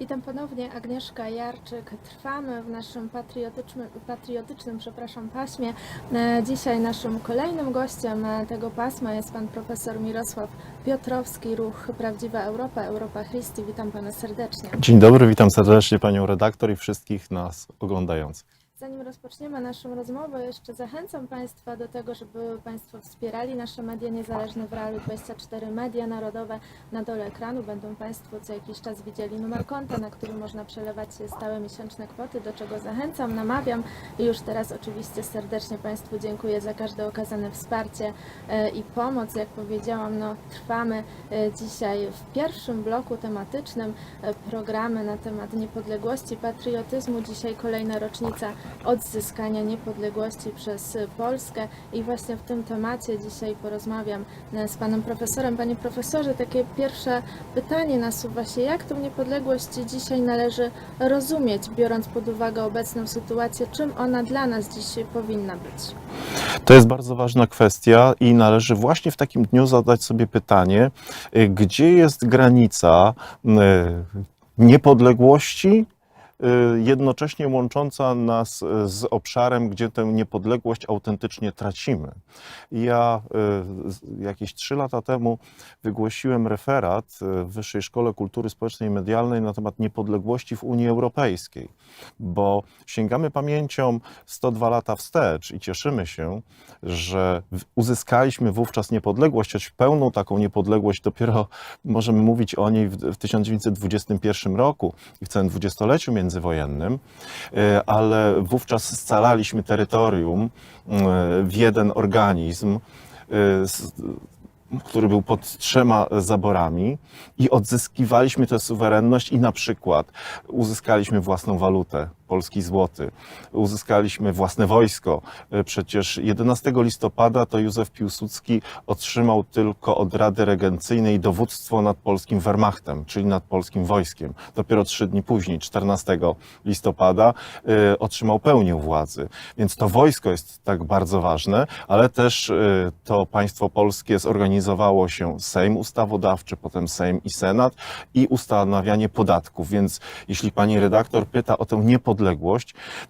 Witam ponownie, Agnieszka Jarczyk. Trwamy w naszym patriotycznym, patriotycznym przepraszam, paśmie. E, Dzisiaj naszym kolejnym gościem e, tego pasma jest pan profesor Mirosław Piotrowski, ruch Prawdziwa Europa, Europa Christi. Witam pana serdecznie. Dzień dobry, witam serdecznie panią redaktor i wszystkich nas oglądających. Zanim rozpoczniemy naszą rozmowę, jeszcze zachęcam Państwa do tego, żeby Państwo wspierali nasze media niezależne w Realu 24 Media Narodowe. Na dole ekranu będą Państwo co jakiś czas widzieli numer konta, na który można przelewać stałe miesięczne kwoty, do czego zachęcam, namawiam i już teraz oczywiście serdecznie Państwu dziękuję za każde okazane wsparcie e, i pomoc. Jak powiedziałam, no, trwamy e, dzisiaj w pierwszym bloku tematycznym e, programy na temat niepodległości, patriotyzmu. Dzisiaj kolejna rocznica odzyskania niepodległości przez e, Polskę i właśnie w tym temacie dzisiaj porozmawiam e, z panem profesorem. Panie profesorze, takie pierwsze pytanie nasuwa się, jak tą niepodległość dzisiaj należy rozumieć, biorąc pod uwagę obecną sytuację, czym ona dla nas dzisiaj powinna być? To jest bardzo ważna kwestia i należy właśnie w takim dniu zadać sobie pytanie, y, gdzie jest granica y, niepodległości, jednocześnie łącząca nas y, z obszarem, gdzie tę niepodległość autentycznie tracimy. Ja y, jakieś trzy lata temu wygłosiłem referat y, w Wyższej Szkole Kultury Społecznej i Medialnej na temat niepodległości w Unii Europejskiej, bo sięgamy pamięcią 102 lata wstecz i cieszymy się, że uzyskaliśmy wówczas niepodległość, choć pełną taką niepodległość dopiero możemy mówić o niej w, w 1921 roku i w całym dwudziestoleciu międzywojennym, e, ale wówczas scalaliśmy terytorium e, w jeden organizm, e, który był pod trzema zaborami i odzyskiwaliśmy tę suwerenność i na przykład uzyskaliśmy własną walutę, polski złoty, uzyskaliśmy własne wojsko. E, Przecież 11 listopada to Józef Piłsudski otrzymał tylko od Rady Regencyjnej dowództwo nad polskim Wehrmachtem, czyli nad polskim wojskiem. Dopiero trzy dni później, 14 listopada, e, otrzymał pełnię władzy. Więc to wojsko jest tak bardzo ważne, ale też e, to państwo polskie zorganizowało się Sejm Ustawodawczy, potem Sejm i Senat i ustanawianie podatków. Więc jeśli pani redaktor pyta o tę niepodległość,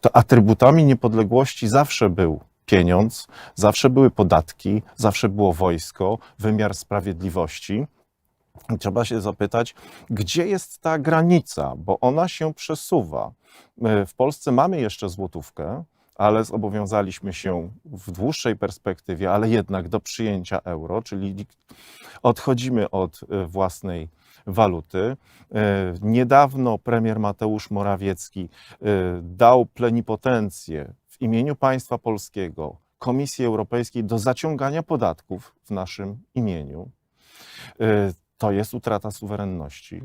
to atrybutami niepodległości zawsze był pieniądz, zawsze były podatki, zawsze było wojsko, wymiar sprawiedliwości. Trzeba się zapytać, gdzie jest ta granica, bo ona się przesuwa. W Polsce mamy jeszcze złotówkę, ale zobowiązaliśmy się w dłuższej perspektywie, ale jednak do przyjęcia euro, czyli odchodzimy od e, własnej waluty. E, Niedawno premier Mateusz Morawiecki e, dał plenipotencję w imieniu państwa polskiego Komisji Europejskiej do zaciągania podatków w naszym imieniu. E, To jest utrata suwerenności.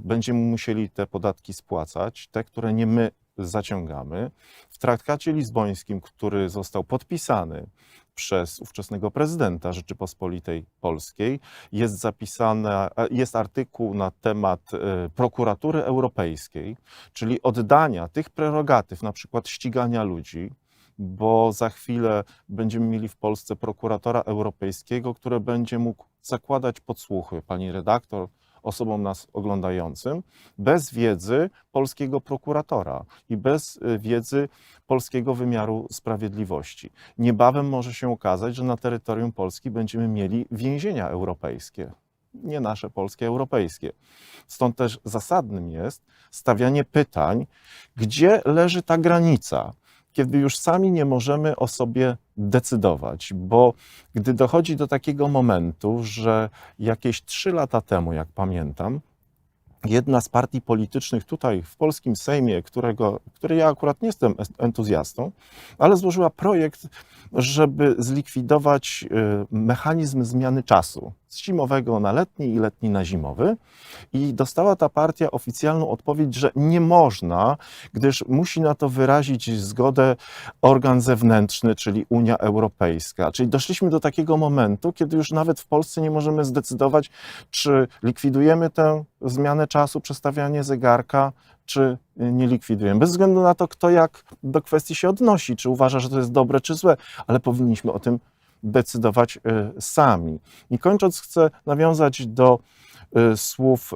Będziemy musieli te podatki spłacać, te, które nie my zaciągamy. W traktacie lizbońskim, który został podpisany przez ówczesnego prezydenta Rzeczypospolitej Polskiej, jest zapisane, jest artykuł na temat e, prokuratury europejskiej, czyli oddania tych prerogatyw, na przykład ścigania ludzi, bo za chwilę będziemy mieli w Polsce prokuratora europejskiego, który będzie mógł zakładać podsłuchy, pani redaktor, osobom nas oglądającym, bez wiedzy polskiego prokuratora i bez y, wiedzy polskiego wymiaru sprawiedliwości. Niebawem może się okazać, że na terytorium Polski będziemy mieli więzienia europejskie. Nie nasze polskie, europejskie. Stąd też zasadnym jest stawianie pytań, gdzie leży ta granica, kiedy już sami nie możemy o sobie decydować, bo gdy dochodzi do takiego momentu, że jakieś trzy lata temu, jak pamiętam, jedna z partii politycznych tutaj w polskim Sejmie, którego, której ja akurat nie jestem es- entuzjastą, ale złożyła projekt, żeby zlikwidować y, mechanizm zmiany czasu z zimowego na letni i letni na zimowy. I dostała ta partia oficjalną odpowiedź, że nie można, gdyż musi na to wyrazić zgodę organ zewnętrzny, czyli Unia Europejska. Czyli doszliśmy do takiego momentu, kiedy już nawet w Polsce nie możemy zdecydować, czy likwidujemy tę zmianę czasu, przestawianie zegarka, czy nie likwidujemy. Bez względu na to, kto jak do kwestii się odnosi, czy uważa, że to jest dobre, czy złe, ale powinniśmy o tym decydować y, sami. I kończąc, chcę nawiązać do y, słów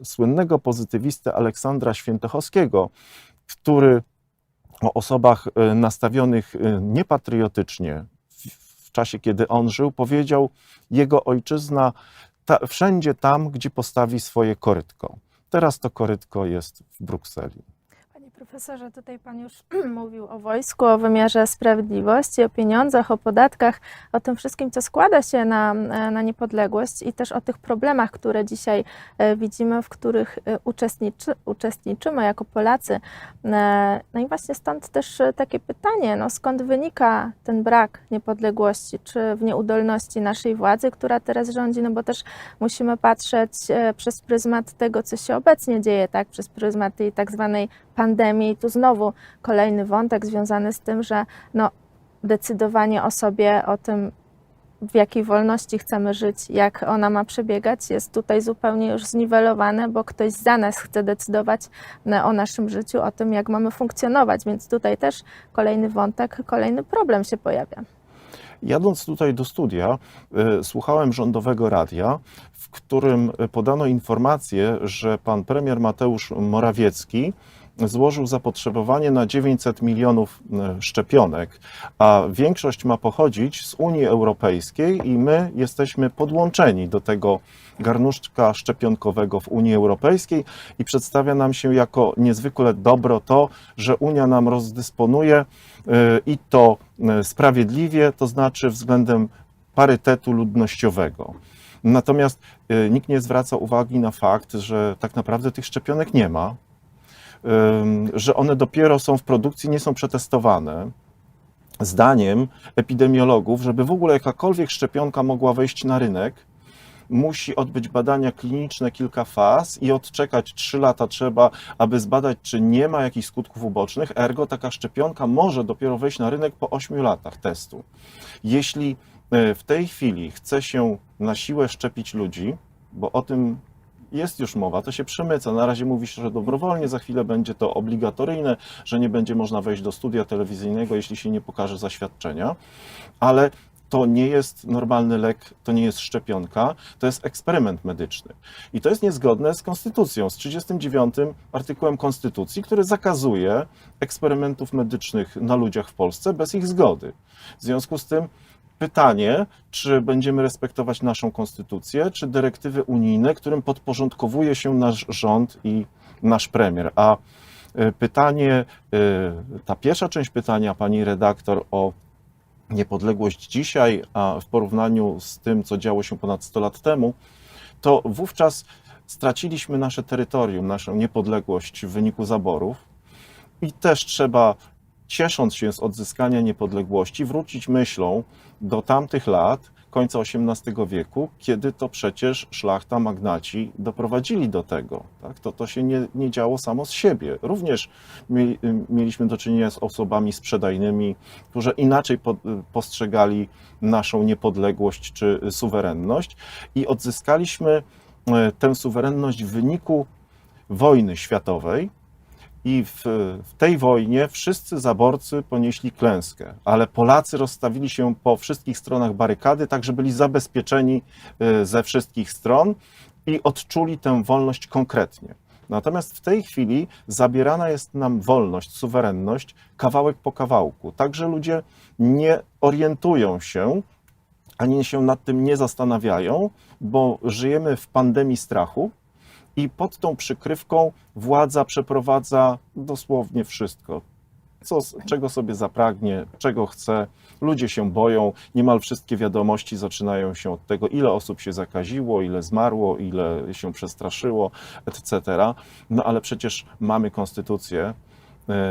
y, słynnego pozytywisty Aleksandra Świętochowskiego, który o osobach y, nastawionych y, niepatriotycznie w czasie, kiedy on żył, powiedział: Jego ojczyzna ta, wszędzie tam, gdzie postawi swoje korytko. Teraz to korytko jest w Brukseli. Profesorze, tutaj Pan już mówił o wojsku, o wymiarze sprawiedliwości, o pieniądzach, o podatkach, o tym wszystkim, co składa się na, na niepodległość i też o tych problemach, które dzisiaj e, widzimy, w których e, uczestniczy, uczestniczymy jako Polacy. E, No i właśnie stąd też e, takie pytanie, no skąd wynika ten brak niepodległości, czy w nieudolności naszej władzy, która teraz rządzi, no bo też musimy patrzeć e, przez pryzmat tego, co się obecnie dzieje, tak, przez pryzmat tej tak zwanej pandemii. I tu znowu kolejny wątek związany z tym, że no, decydowanie o sobie, o tym, w jakiej wolności chcemy żyć, jak ona ma przebiegać, jest tutaj zupełnie już zniwelowane, bo ktoś za nas chce decydować o naszym życiu, o tym, jak mamy funkcjonować. Więc tutaj też kolejny wątek, kolejny problem się pojawia. Jadąc tutaj do studia, y, słuchałem rządowego radia, w którym podano informację, że pan premier Mateusz Morawiecki złożył zapotrzebowanie na 900 milionów y, szczepionek, a większość ma pochodzić z Unii Europejskiej i my jesteśmy podłączeni do tego garnuszka szczepionkowego w Unii Europejskiej i przedstawia nam się jako niezwykle dobro to, że Unia nam rozdysponuje y, i to y, sprawiedliwie, to znaczy względem parytetu ludnościowego. Natomiast nikt nie zwraca uwagi na fakt, że tak naprawdę tych szczepionek nie ma, że one dopiero są w produkcji, nie są przetestowane. Zdaniem epidemiologów, żeby w ogóle jakakolwiek szczepionka mogła wejść na rynek, musi odbyć badania kliniczne kilka faz i odczekać 3 lata trzeba, aby zbadać, czy nie ma jakichś skutków ubocznych. Ergo taka szczepionka może dopiero wejść na rynek po 8 latach testu. Jeśli e, w tej chwili chce się na siłę szczepić ludzi, bo o tym jest już mowa, to się przemyca. Na razie mówi się, że dobrowolnie, za chwilę będzie to obligatoryjne, że nie będzie można wejść do studia telewizyjnego, jeśli się nie pokaże zaświadczenia, ale to nie jest normalny lek, to nie jest szczepionka, to jest eksperyment medyczny. I to jest niezgodne z konstytucją, z 39 artykułem konstytucji, który zakazuje eksperymentów medycznych na ludziach w Polsce bez ich zgody. W związku z tym pytanie, czy będziemy respektować naszą konstytucję, czy dyrektywy unijne, którym podporządkowuje się nasz rząd i nasz premier. A y, pytanie, y, ta pierwsza część pytania pani redaktor o niepodległość dzisiaj, a w porównaniu z tym, co działo się ponad 100 lat temu, to wówczas straciliśmy nasze terytorium, naszą niepodległość w wyniku zaborów i też trzeba, ciesząc się z odzyskania niepodległości, wrócić myślą do tamtych lat, końca XVIII wieku, kiedy to przecież szlachta, magnaci doprowadzili do tego. Tak? To, to się nie, nie działo samo z siebie. Również mieli, mieliśmy do czynienia z osobami sprzedajnymi, którzy inaczej po, postrzegali naszą niepodległość czy suwerenność i odzyskaliśmy e, tę suwerenność w wyniku wojny światowej. I w, w tej wojnie wszyscy zaborcy ponieśli klęskę, ale Polacy rozstawili się po wszystkich stronach barykady, tak że byli zabezpieczeni e, ze wszystkich stron i odczuli tę wolność konkretnie. Natomiast w tej chwili zabierana jest nam wolność, suwerenność kawałek po kawałku. Także ludzie nie orientują się, ani się nad tym nie zastanawiają, bo żyjemy w pandemii strachu i pod tą przykrywką władza przeprowadza dosłownie wszystko. Co, czego sobie zapragnie, czego chce. Ludzie się boją. Niemal wszystkie wiadomości zaczynają się od tego, ile osób się zakaziło, ile zmarło, ile się przestraszyło, etc. No ale przecież mamy konstytucję,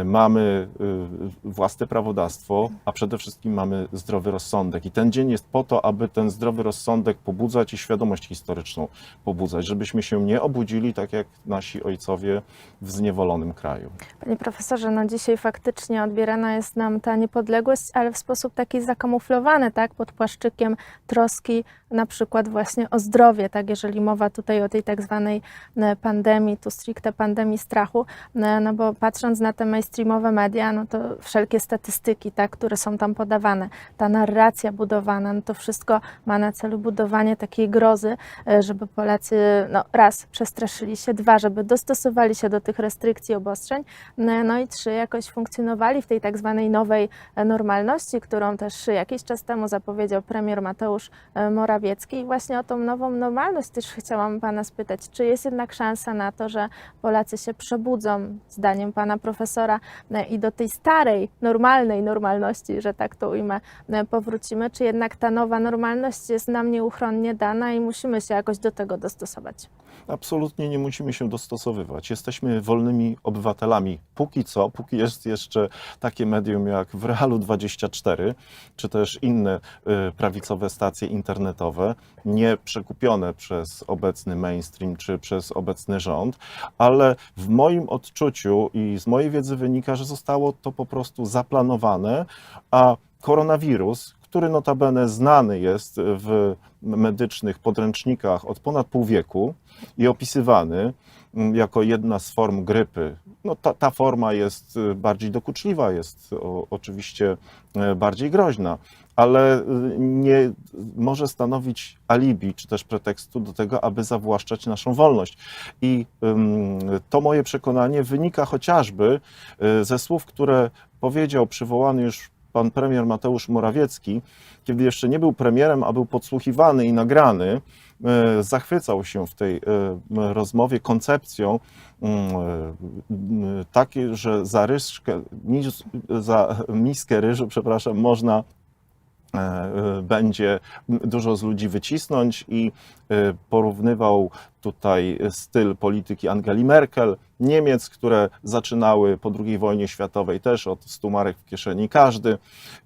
mamy e, własne prawodawstwo, a przede wszystkim mamy zdrowy rozsądek. I ten dzień jest po to, aby ten zdrowy rozsądek pobudzać i świadomość historyczną pobudzać, żebyśmy się nie obudzili tak jak nasi ojcowie w zniewolonym kraju. Panie profesorze, no dzisiaj faktycznie odbierana jest nam ta niepodległość, ale w sposób taki zakamuflowany, tak, pod płaszczykiem troski na przykład właśnie o zdrowie, tak, jeżeli mowa tutaj o tej tak zwanej e, pandemii, tu stricte pandemii strachu, no, bo patrząc na te mainstreamowe media, no to wszelkie statystyki, tak, które są tam podawane, ta narracja budowana, no to wszystko ma na celu budowanie takiej grozy, e, żeby Polacy no, raz przestraszyli się, dwa, żeby dostosowali się do tych restrykcji, obostrzeń, no, i trzy, jakoś funkcjonowali w tej tak zwanej nowej e, normalności, którą też jakiś czas temu zapowiedział premier Mateusz e, Morawiecki. I właśnie o tą nową normalność też chciałam Pana spytać, czy jest jednak szansa na to, że Polacy się przebudzą, zdaniem Pana profesora, e, i do tej starej, normalnej normalności, że tak to ujmę, e, powrócimy, czy jednak ta nowa normalność jest nam nieuchronnie dana i musimy się jakoś do tego dostosować? Absolutnie nie musimy się dostosowywać. Jesteśmy wolnymi obywatelami. Póki co, póki jest jeszcze takie medium jak w Realu 24, czy też inne y, prawicowe stacje internetowe, nie przekupione przez obecny mainstream czy przez obecny rząd, ale w moim odczuciu i z mojej wiedzy wynika, że zostało to po prostu zaplanowane, a koronawirus, który notabene znany jest w medycznych podręcznikach od ponad pół wieku i opisywany mm, jako jedna z form grypy. No ta, ta forma jest y, bardziej dokuczliwa, jest o, oczywiście e, bardziej groźna, ale y, nie może stanowić alibi czy też pretekstu do tego, aby zawłaszczać naszą wolność. I to moje przekonanie wynika chociażby y, ze słów, które powiedział przywołany już pan premier Mateusz Morawiecki, kiedy jeszcze nie był premierem, a był podsłuchiwany i nagrany, e, zachwycał się w tej e, rozmowie koncepcją e, takiej, że za, ryżkę, za miskę ryżu, przepraszam, można będzie dużo z ludzi wycisnąć i porównywał tutaj styl polityki Angeli Merkel, Niemiec, które zaczynały po II wojnie światowej też od 100 marek w kieszeni każdy.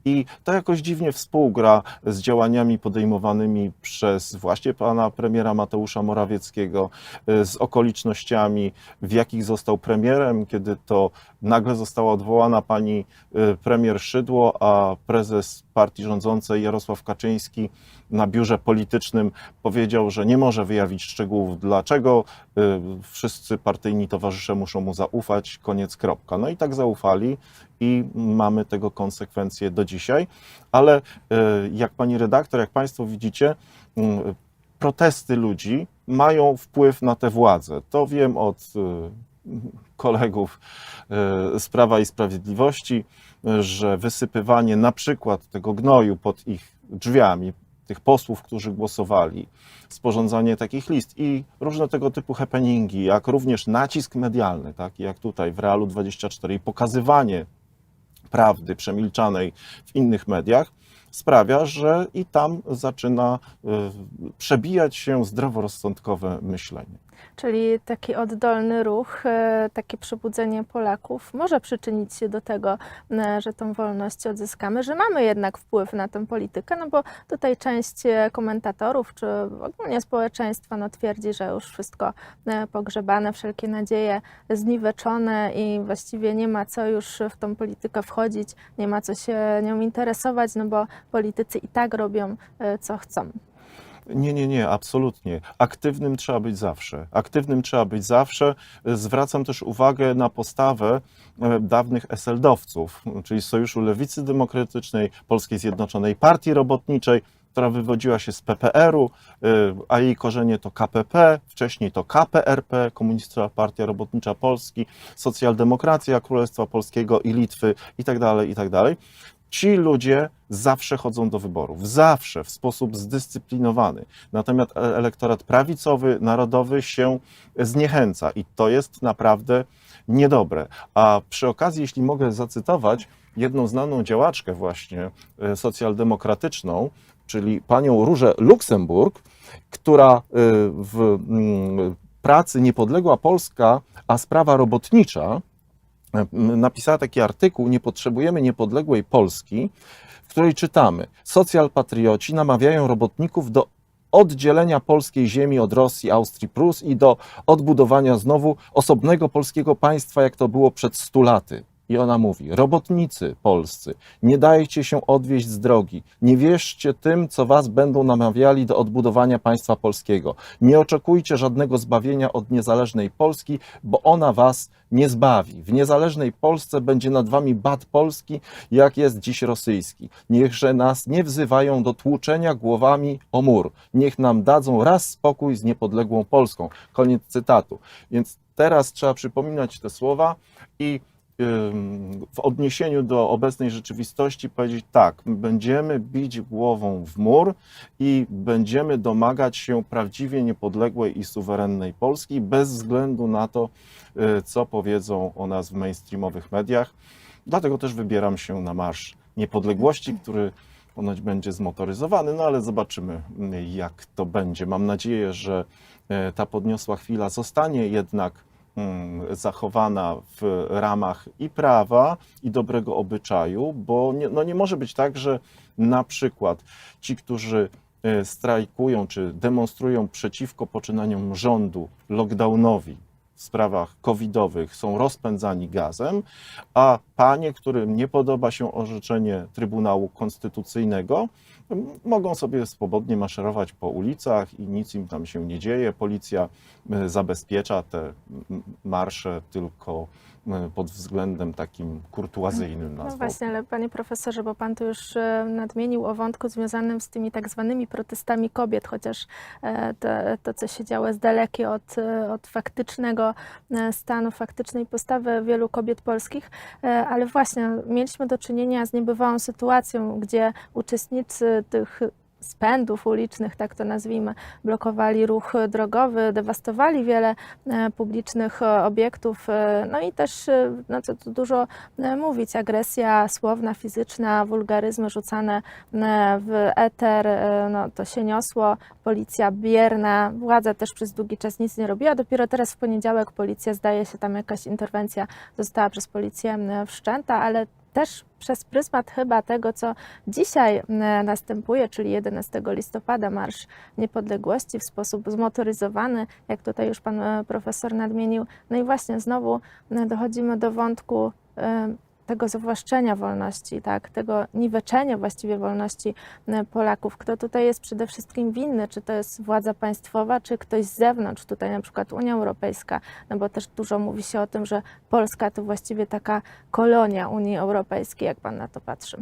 I to jakoś dziwnie współgra z działaniami podejmowanymi przez właśnie pana premiera Mateusza Morawieckiego, e, z okolicznościami, w jakich został premierem, kiedy to nagle została odwołana pani e, premier Szydło, a prezes partii rządzącej Jarosław Kaczyński na biurze politycznym powiedział, że nie może wyjawić szczegółów, dlaczego y, wszyscy partyjni towarzysze muszą mu zaufać, koniec, kropka. No i tak zaufali i mamy tego konsekwencje do dzisiaj, ale y, jak pani redaktor, jak państwo widzicie, y, protesty ludzi mają wpływ na tę władzę. To wiem od kolegów z Prawa i Sprawiedliwości, że wysypywanie na przykład tego gnoju pod ich drzwiami, tych posłów, którzy głosowali, sporządzanie takich list i różne tego typu happeningi, jak również nacisk medialny, taki jak tutaj w Realu 24 i pokazywanie prawdy przemilczanej w innych mediach, sprawia, że i tam zaczyna y, przebijać się zdroworozsądkowe myślenie. Czyli taki oddolny ruch, e, takie przebudzenie Polaków może przyczynić się do tego, e, że tą wolność odzyskamy, że mamy jednak wpływ na tę politykę, no bo tutaj część e, komentatorów czy ogólnie społeczeństwa no, twierdzi, że już wszystko pogrzebane, wszelkie nadzieje zniweczone i właściwie nie ma co już w tą politykę wchodzić, nie ma co się nią interesować, no bo politycy i tak robią co chcą. Nie, nie, nie, absolutnie. Aktywnym trzeba być zawsze. Aktywnym trzeba być zawsze. Zwracam też uwagę na postawę e, dawnych SLD-owców, czyli Sojuszu Lewicy Demokratycznej, Polskiej Zjednoczonej Partii Robotniczej, która wywodziła się z PPR-u, e, a jej korzenie to KPP, wcześniej to KPRP, Komunistyczna Partia Robotnicza Polski, Socjaldemokracja Królestwa Polskiego i Litwy itd., itd. Ci ludzie zawsze chodzą do wyborów, zawsze w sposób zdyscyplinowany. Natomiast e- elektorat prawicowy, narodowy się zniechęca i to jest naprawdę niedobre. A przy okazji, jeśli mogę zacytować jedną znaną działaczkę właśnie e, socjaldemokratyczną, czyli panią Różę Luksemburg, która e, w pracy Niepodległa Polska, a sprawa robotnicza napisała taki artykuł Nie potrzebujemy niepodległej Polski, w której czytamy: Socjalpatrioci namawiają robotników do oddzielenia polskiej ziemi od Rosji, Austrii, Prus i do odbudowania znowu osobnego polskiego państwa, jak to było przed stu laty. I ona mówi: Robotnicy polscy, nie dajcie się odwieźć z drogi, nie wierzcie tym, co was będą namawiali do odbudowania państwa polskiego. Nie oczekujcie żadnego zbawienia od niezależnej Polski, bo ona was nie zbawi. W niezależnej Polsce będzie nad wami bat polski, jak jest dziś rosyjski. Niechże nas nie wzywają do tłuczenia głowami o mur. Niech nam dadzą raz spokój z niepodległą Polską. Koniec cytatu. Więc teraz trzeba przypominać te słowa i w odniesieniu do obecnej rzeczywistości powiedzieć tak, będziemy bić głową w mur i będziemy domagać się prawdziwie niepodległej i suwerennej Polski bez względu na to, y, co powiedzą o nas w mainstreamowych mediach. Dlatego też wybieram się na Marsz Niepodległości, który ponoć będzie zmotoryzowany, no ale zobaczymy, y, jak to będzie. Mam nadzieję, że y, ta podniosła chwila zostanie jednak zachowana w ramach i prawa, i dobrego obyczaju, bo nie, no nie może być tak, że na przykład ci, którzy e, strajkują czy demonstrują przeciwko poczynaniom rządu lockdownowi sprawach covidowych, są rozpędzani gazem, a panie, którym nie podoba się orzeczenie Trybunału Konstytucyjnego, mogą sobie swobodnie maszerować po ulicach i nic im tam się nie dzieje. Policja e, zabezpiecza te marsze tylko pod względem takim kurtuazyjnym No nazwą. właśnie, ale panie profesorze, bo pan tu już e, nadmienił o wątku związanym z tymi tak zwanymi protestami kobiet, chociaż e, to, to co się działo, jest dalekie od, e, od faktycznego stanu, faktycznej postawy wielu kobiet polskich, ale właśnie mieliśmy do czynienia z niebywałą sytuacją, gdzie uczestnicy tych spędów ulicznych, tak to nazwijmy, blokowali ruch drogowy, dewastowali wiele e, publicznych e, obiektów, e, no i też, no co tu dużo mówić, agresja słowna, fizyczna, wulgaryzmy rzucane w eter, no to się niosło, policja bierna, władza też przez długi czas nic nie robiła, dopiero teraz w poniedziałek policja, zdaje się tam jakaś interwencja została przez policję wszczęta, ale też przez pryzmat chyba tego, co dzisiaj e, następuje, czyli 11 listopada, Marsz Niepodległości w sposób zmotoryzowany, jak tutaj już pan e, profesor nadmienił. No i właśnie znowu e, dochodzimy do wątku tego zawłaszczenia wolności, tak, tego niweczenia właściwie wolności e, Polaków. Kto tutaj jest przede wszystkim winny? Czy to jest władza państwowa, czy ktoś z zewnątrz, tutaj na przykład Unia Europejska, no bo też dużo mówi się o tym, że Polska to właściwie taka kolonia Unii Europejskiej, jak pan na to patrzy.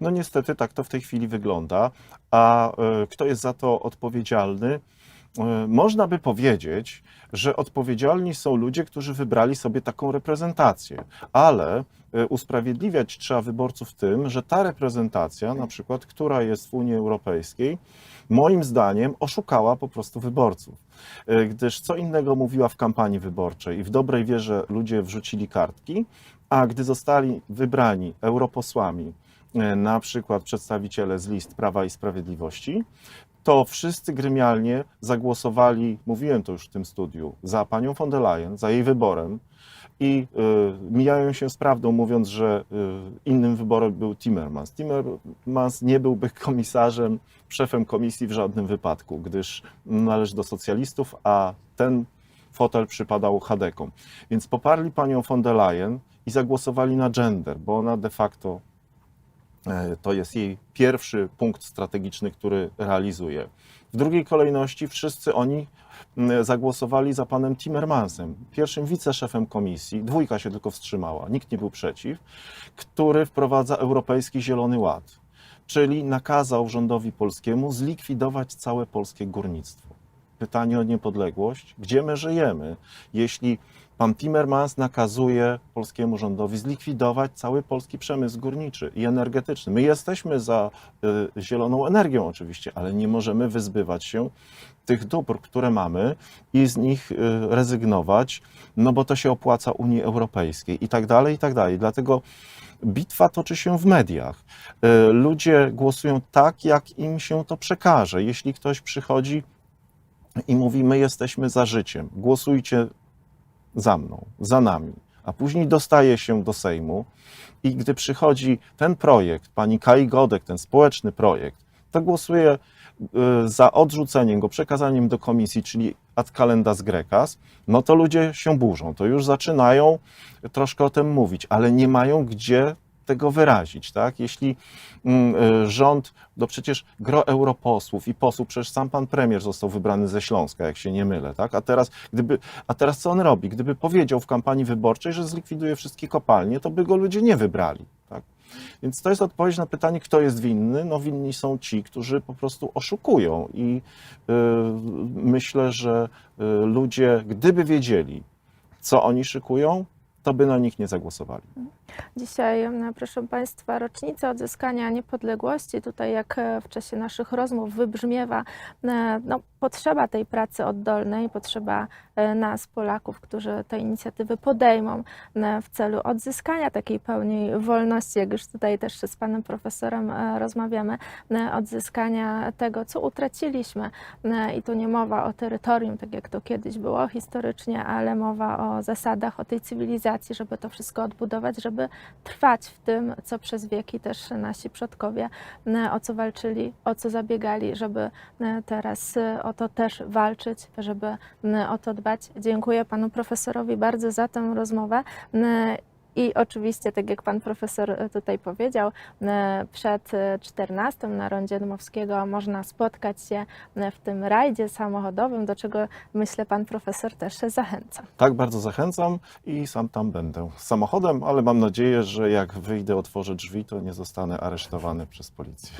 No niestety tak to w tej chwili wygląda. A e, kto jest za to odpowiedzialny? E, Można by powiedzieć, że odpowiedzialni są ludzie, którzy wybrali sobie taką reprezentację, ale e, usprawiedliwiać trzeba wyborców tym, że ta reprezentacja, na przykład, która jest w Unii Europejskiej, moim zdaniem oszukała po prostu wyborców. E, Gdyż co innego mówiła w kampanii wyborczej i w dobrej wierze ludzie wrzucili kartki, a gdy zostali wybrani europosłami, na przykład przedstawiciele z list Prawa i Sprawiedliwości, to wszyscy gremialnie zagłosowali, mówiłem to już w tym studiu, za panią von der Leyen, za jej wyborem i y, mijają się z prawdą, mówiąc, że y, innym wyborem był Timmermans. Timmermans nie byłby komisarzem, szefem komisji w żadnym wypadku, gdyż należy do socjalistów, a ten fotel przypadał Hadekom. Więc poparli panią von der Leyen i zagłosowali na gender, bo ona de facto to jest jej pierwszy punkt strategiczny, który realizuje. W drugiej kolejności wszyscy oni m, zagłosowali za panem Timmermansem, pierwszym wiceszefem komisji. Dwójka się tylko wstrzymała, nikt nie był przeciw, który wprowadza Europejski Zielony Ład, czyli nakazał rządowi polskiemu zlikwidować całe polskie górnictwo. Pytanie o niepodległość. Gdzie my żyjemy, jeśli pan Timmermans nakazuje polskiemu rządowi zlikwidować cały polski przemysł górniczy i energetyczny? My jesteśmy za y, zieloną energią oczywiście, ale nie możemy wyzbywać się tych dóbr, które mamy i z nich y, rezygnować, no bo to się opłaca Unii Europejskiej i tak dalej, i tak dalej. Dlatego bitwa toczy się w mediach. Y, Ludzie głosują tak, jak im się to przekaże. Jeśli ktoś przychodzi i mówi: My jesteśmy za życiem, głosujcie za mną, za nami. A później dostaje się do Sejmu i gdy przychodzi ten projekt, pani Kai Godek, ten społeczny projekt, to głosuje y, za odrzuceniem go, przekazaniem do komisji, czyli ad calendas grecas, no to ludzie się burzą, to już zaczynają troszkę o tym mówić, ale nie mają gdzie tego wyrazić, tak? Jeśli mm, y, rząd, no przecież gro europosłów i posłów, przecież sam pan premier został wybrany ze Śląska, jak się nie mylę, tak? A teraz, gdyby, a teraz co on robi? Gdyby powiedział w kampanii wyborczej, że zlikwiduje wszystkie kopalnie, to by go ludzie nie wybrali, tak? Więc to jest odpowiedź na pytanie, kto jest winny. No winni są ci, którzy po prostu oszukują i y, myślę, że y, ludzie, gdyby wiedzieli, co oni szykują, to by na nich nie zagłosowali. Dzisiaj, proszę Państwa, rocznica odzyskania niepodległości. Tutaj, jak e, w czasie naszych rozmów wybrzmiewa e, no, potrzeba tej pracy oddolnej, potrzeba e, nas, Polaków, którzy te inicjatywy podejmą e, w celu odzyskania takiej pełnej wolności, jak już tutaj też z Panem Profesorem e, rozmawiamy, odzyskania tego, co utraciliśmy. I tu nie mowa o terytorium, tak jak to kiedyś było historycznie, ale mowa o zasadach, o tej cywilizacji, żeby to wszystko odbudować, żeby trwać w tym, co przez wieki też nasi przodkowie o co walczyli, o co zabiegali, żeby teraz o to też walczyć, żeby e, o to dbać. Dziękuję panu profesorowi bardzo za tę rozmowę. E, I oczywiście, tak jak pan profesor e, tutaj powiedział, e, przed e, 14 na rondzie Dmowskiego można spotkać się e, w tym rajdzie samochodowym, do czego myślę pan profesor też zachęca. Tak, bardzo zachęcam i sam tam będę z samochodem, ale mam nadzieję, że jak wyjdę, otworzę drzwi, to nie zostanę aresztowany przez policję.